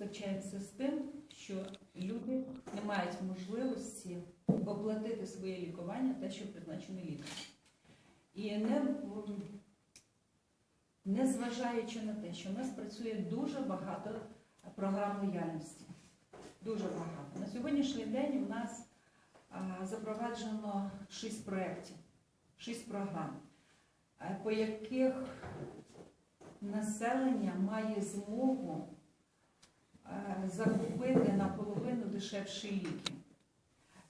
зустрічаємося з тим, що люди не мають можливості оплатити своє лікування, те, що призначений лікар. І не, не зважаючи на те, що в нас працює дуже багато програм лояльності. Дуже багато. На сьогоднішній день у нас запроваджено шість проєктів, шість програм, е, по яких населення має змогу закупити наполовину дешевші ліки.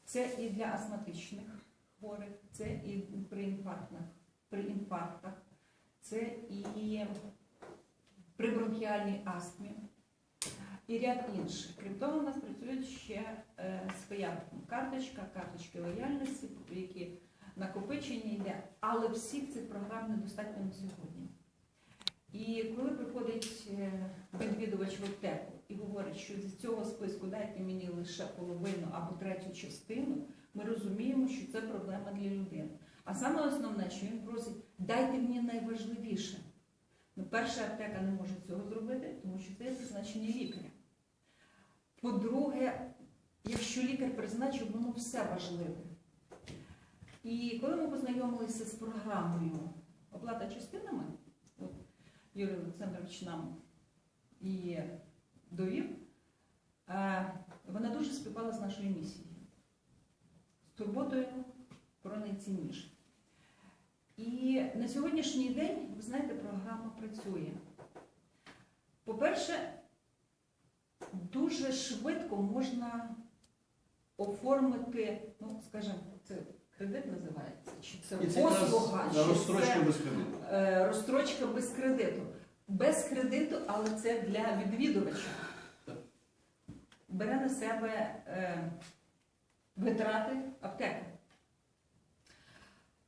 Це і для астматичних хворих, це і при інфарктних, при інфарктах, це і при бронхіальній астмі і ряд інших. Крім того, у нас працюють ще е, карточка, карточки лояльності, які накопичення йде, але всіх цих програм недостатньо на сьогодні. І коли приходить е, відвідувач в аптеку і говорить, що з цього списку дайте мені лише половину або третю частину, ми розуміємо, що це проблема для людини. А саме основне, що він просить, дайте мені найважливіше. Ну, перша аптека не може цього зробити, тому що це є призначення лікаря. По-друге, якщо лікар призначив, воно все важливе. І коли ми познайомилися з програмою оплата частинами, от Юрій Олександрович нам її довів, е, вона дуже співпала з нашою місією. З турботою про найцінніше. І на сьогоднішній день, ви знаєте, програма працює. По-перше, дуже швидко можна оформити, ну, скажімо, це кредит називається, чи це послуга, чи це без кредиту. е, розстрочка без кредиту. Без кредиту, але це для відвідувача. Бере на себе е, витрати аптеки.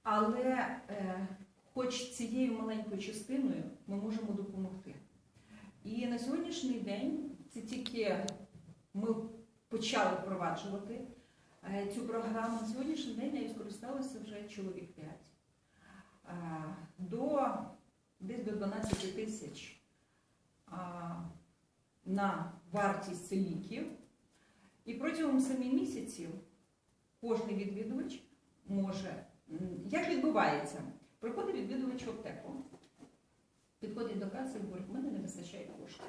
Але е, хоч цією маленькою частиною ми можемо допомогти. І на сьогоднішній день це тільки ми почали впроваджувати е, цю програму. На сьогоднішній день нею скористалося вже чоловік 5. До десь до 12 тисяч на вартість ліків. І протягом 7 місяців кожен відвідувач може. Як відбувається? Приходить відвідувач в аптеку, підходить до каси і говорить, в мене не вистачає коштів.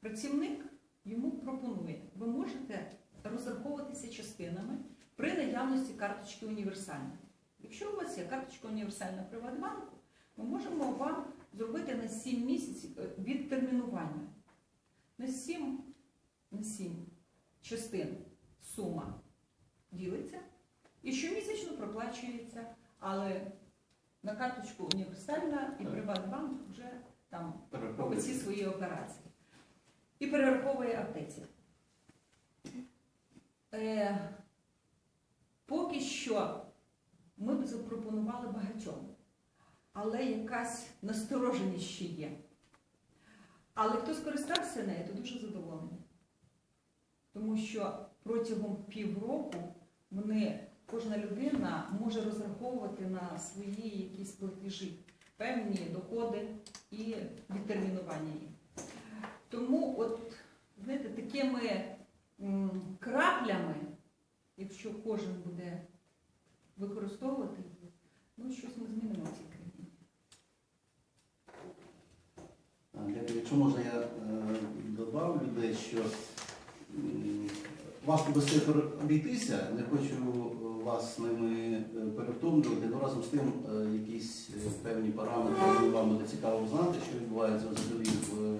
Працівник йому пропонує, ви можете розраховуватися частинами при наявності карточки універсальної. Якщо у вас є карточка універсальна Приватбанку, ми можемо вам зробити на 7 місяців е, відтермінування. На 7, на 7 частин сума ділиться і щомісячно проплачується, але на карточку універсальна і. Приватбанк вже там Перераховується. оці свої операції. І перераховує аптеці. Е, поки що ми б запропонували багатьом, але якась настороженість ще є. Але хто скористався нею, то дуже задоволений. Тому що протягом півроку вони, кожна людина може розраховувати на свої якісь платежі, певні доходи і відтермінування їх. Тому, от, знаєте, такими краплями, якщо кожен буде використовувати, ну щось ми змінимо в цій країні. А, Дякую. Якщо можна, я е, додав людей, що важко без цифр обійтися, не хочу е, вас ними е, перевтомлювати, але разом з тим якісь певні параметри вам буде цікаво знати, що відбувається взагалі в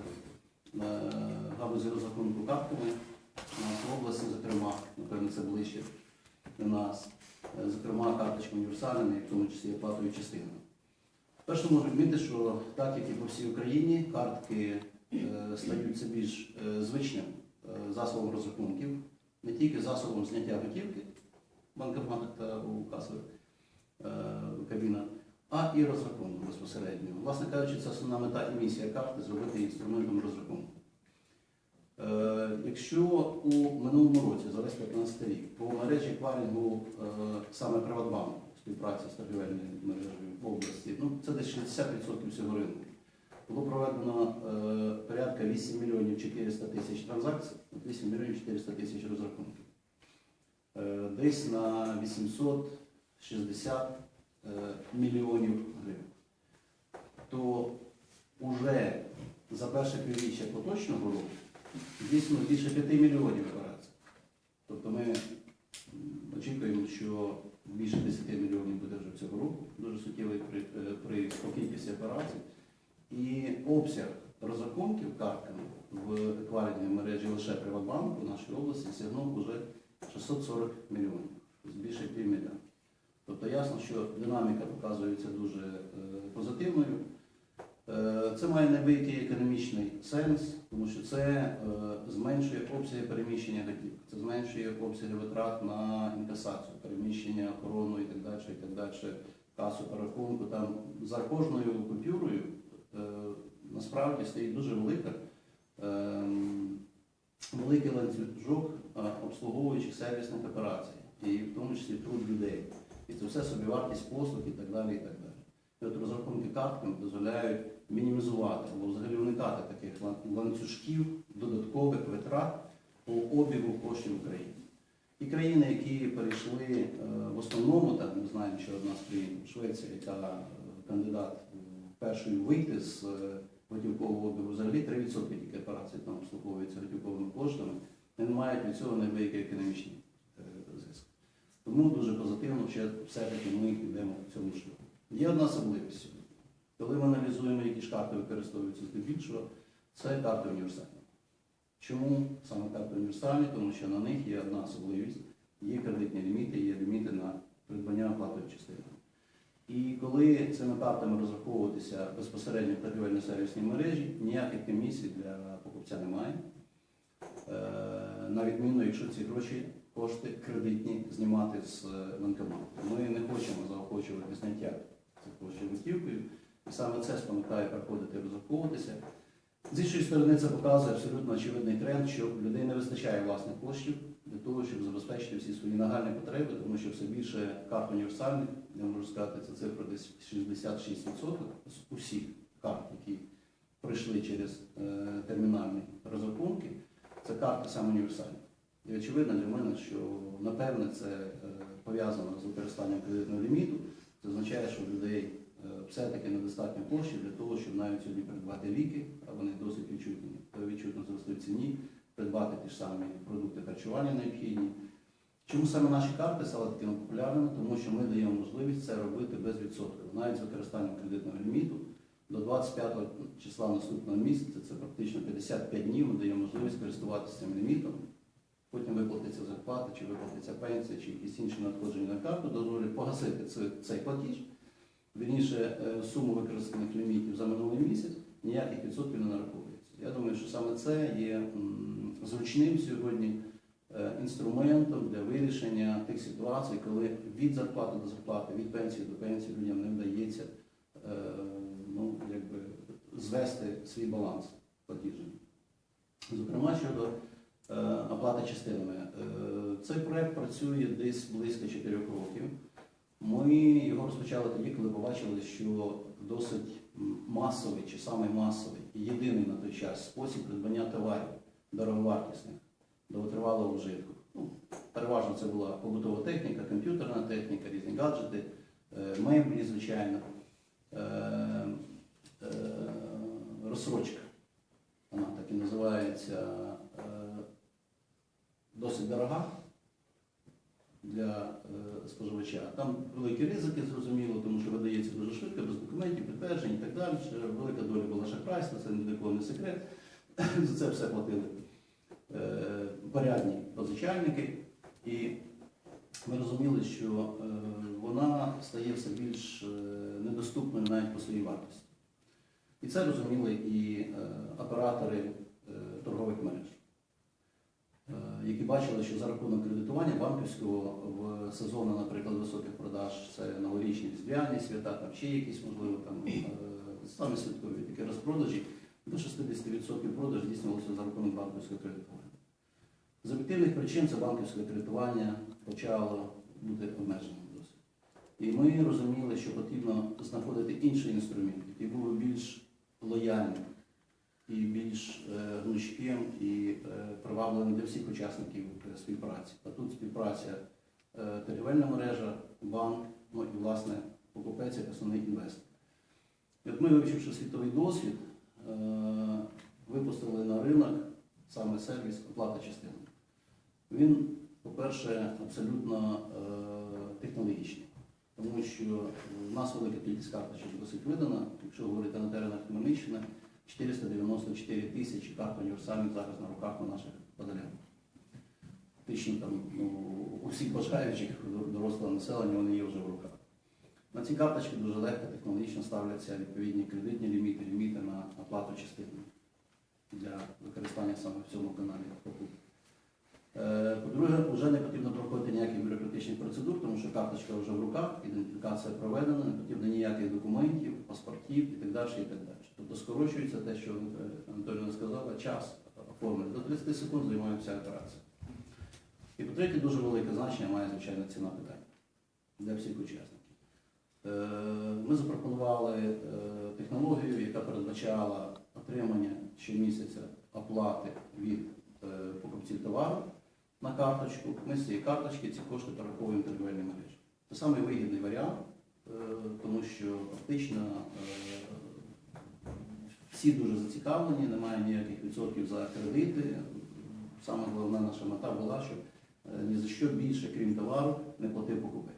галузі розрахунку картками в області, зокрема, напевно, це ближче до нас, зокрема, карточка універсальними, в тому числі оплатою частинами. Перше можу відмітити, що так як і по всій Україні, картки е, стають більш е, звичним е, засобом розрахунків, не тільки засобом зняття готівки в та у касових кабінах, а і розрахунку безпосередньо. Власне кажучи, це основна мета і місія карти зробити інструментом розрахунку. Якщо у минулому році, за весь 15 рік, по мережі еквайрингу е, саме Приватбанку, співпраці з торгівельною мережею в області, ну це десь 60% всього ринку. було проведено е, порядка 8 мільйонів 400 тисяч транзакцій, 8 мільйонів 400 тисяч розрахунків. Е, Десь на 860 е, мільйонів гривень. То вже за перше півріччя поточного року дійсно більше 5 мільйонів операцій. Тобто ми очікуємо, що більше 10 мільйонів буде вже цього року, дуже суттєвий при, е, при по кількості операцій. І обсяг розрахунків картками в екваріальній мережі лише Приватбанку в нашій області сягнув вже 640 мільйонів, більше півмільйона. Тобто ясно, що динаміка показується дуже е, позитивною. Е, Це має невеликий економічний сенс, тому що це е, зменшує обсяги переміщення готівки, це зменшує обсяги витрат на інкасацію, переміщення, охорону і так далі, і так далі, касу по рахунку. Там за кожною купюрою е, насправді стоїть дуже велика, великий ланцюжок обслуговуючих сервісних операцій, і в тому числі труд людей. І це все собівартість послуг і так далі. І так далі. От розрахунки картками дозволяють мінімізувати або взагалі уникати таких ланцюжків додаткових витрат по обігу коштів України. І країни, які перейшли е, в основному, так ми знаємо, що одна з країн Швеція, яка е, кандидат першою вийти з е, готівкового обігу, взагалі 3% тільки операцій там обслуговуються готівковими коштами, не мають від цього невеликий економічний е, зиск. Тому дуже позитивно, що все-таки ми йдемо в цьому шляху. Є одна особливість сьогодні. Коли ми аналізуємо, які ж карти використовуються здебільшого, це карти універсальні. Чому саме карти універсальні? Тому що на них є одна особливість, є кредитні ліміти, є ліміти на придбання оплатою частини. І коли цими картами розраховуватися безпосередньо в торгівельно-сервісній мережі, ніяких комісій для покупця немає. Е, На відміну, якщо ці гроші, кошти кредитні знімати з е, банкомату. Ми не хочемо заохочувати зняття коштів. І саме це спонукає приходити розраховуватися. З іншої сторони, це показує абсолютно очевидний тренд, що людей не вистачає власних коштів для того, щоб забезпечити всі свої нагальні потреби, тому що все більше карт універсальних, я можу сказати, це цифра десь 66% з усіх карт, які пройшли через е, термінальні розрахунки, це карти саме універсальні. І очевидно для мене, що напевне це е, пов'язано з використанням кредитного ліміту. Означає, що в людей е, все-таки недостатньо коштів для того, щоб навіть сьогодні придбати ліки, а вони досить відчутні, е, відчутно зросли в ціні, придбати ті ж самі продукти харчування необхідні. Чому саме наші карти стали такими популярними? Тому що ми даємо можливість це робити без відсотків, навіть з використанням кредитного ліміту. До 25 числа наступного місяця, це практично 55 днів, ми даємо можливість користуватися цим лімітом. Потім виплатиться зарплата, чи виплатиться пенсія, чи якісь інші надходження на карту, дозволять погасити цей, платіж. Вірніше, е, суму використаних лімітів за минулий місяць ніяких відсотків не нараховується. Я думаю, що саме це є зручним сьогодні е, інструментом для вирішення тих ситуацій, коли від зарплати до зарплати, від пенсії до пенсії людям не вдається е, ну, якби, звести свій баланс платіжний. Зокрема, щодо е, оплати частинами. Е, Цей проект працює десь близько 4 років. Ми його розпочали тоді, коли побачили, що досить масовий чи самий масовий єдиний на той час спосіб придбання товарів дороговартісних довготривалого вжитку. Ну, переважно це була побутова техніка, комп'ютерна техніка, різні гаджети, е, меблі, звичайно, розсрочка. Вона так і називається досить дорога для е, споживача. Там великі ризики, зрозуміло, тому що видається дуже швидко, без документів, підтверджень і так далі. Велика доля була шахрайства, це ні не секрет. За це все платили е, порядні позичальники. І ми розуміли, що е, вона стає все більш недоступною навіть по своїй вартості. І це розуміли і оператори торгових мереж, які бачили, що за рахунок кредитування банківського в сезони, наприклад, високих продаж, це новорічні різдвяні свята, там ще якісь, можливо, там е, саме святкові такі розпродажі, до 60% продаж здійснювалося за рахунок банківського кредитування. З об'єктивних причин це банківське кредитування почало бути обмеженим досить. І ми розуміли, що потрібно знаходити інший інструмент, який був більш лояльним і більш е, гнучким і е, привабливим для всіх учасників е, співпраці. А тут співпраця торгівельна мережа, банк, ну і власне покупець як основний інвестор. І от ми, вивчивши світовий досвід, випустили на ринок саме сервіс оплата частини. Він, по-перше, абсолютно технологічний, тому що в нас велика кількість карточок досить видана. Якщо говорити на теренах Хмельниччини, 494 тисячі карт універсальних зараз на руках у наших подолянок. Фактично там ну, у бажаючих дорослого населення вони є вже в руках. На ці карточки дуже легко технологічно ставляться відповідні кредитні ліміти, ліміти на оплату частини для використання саме в цьому каналі покупки. Е, По-друге, вже не потрібно проходити ніяких бюрократичних процедур, тому що карточка вже в руках, ідентифікація проведена, не потрібно ніяких документів, паспортів і так далі. І так далі. Тобто скорочується те, що е, Анатоліна сказала, час оформлення. До 30 секунд займає вся операція. І по-третє, дуже велике значення має, звичайно, ціна питання для всіх учасників. Е, Ми запропонували е, технологію, яка передбачала отримання щомісяця оплати від покупців товару на карточку. Ми з цієї карточки ці кошти перераховуємо торгівельні мережі. Це самий вигідний варіант, тому що фактично всі дуже зацікавлені, немає ніяких відсотків за кредити. Саме головна наша мета була, щоб е, ні за що більше, крім товару, не платив покупець.